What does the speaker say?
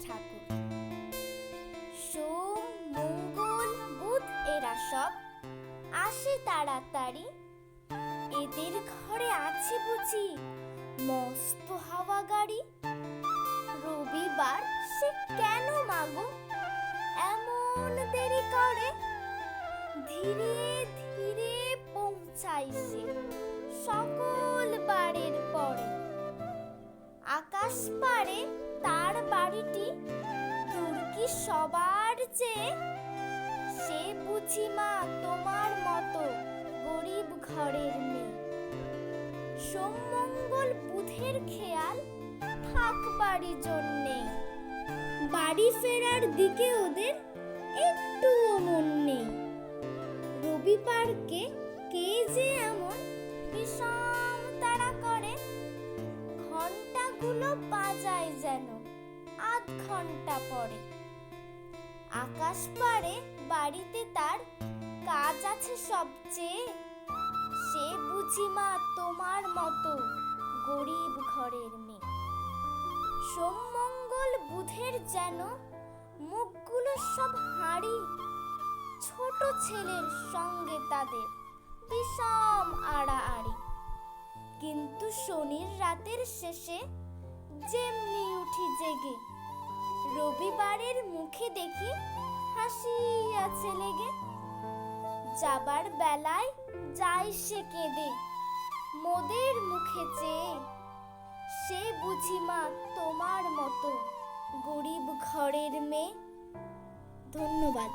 ঠাকুর। সোম, মঙ্গল, বুধ এরা সব। আসে তাড়াতাড়ি। এদের ঘরে আছে বুঝি মস্ত হাওয়া গাড়ি। রবিবার সে কেন মাগো? এমন দেরি করে? ধীরে ধীরে পৌঁছাই সবার চেয়ে সে বুঝি মা তোমার মতো গরিব ঘরের মেয়ে। সোমমঙ্গল বুধের খেয়াল থাক বাড়ি জন্যে। বাড়ি ফেরার দিকে ওদের একটুও মন নেই। রবিবারকে কে যে এমন বিষম তারা করে ঘন্টাগুলো বাজায় যেন আধ ঘণ্টা পরে। আকাশ পারে বাড়িতে তার কাজ আছে সবচেয়ে। সে বুঝি মা তোমার মতো গরিব ঘরের মেয়ে। সোমমঙ্গল বুধের যেন মুখগুলো সব হাঁড়ি। ছোট ছেলের সঙ্গে তাদের বিষম আড়াআড়ি। কিন্তু শনির রাতের শেষে যেমনি উঠি জেগে রবিবারের মুখে দেখি হাসি আছে লেগে। যাবার বেলায় যাই সে কেঁদে, মোদের মুখে চেয়ে। সে বুঝি মা তোমার মতো গরিব ঘরের মেয়ে। ধন্যবাদ।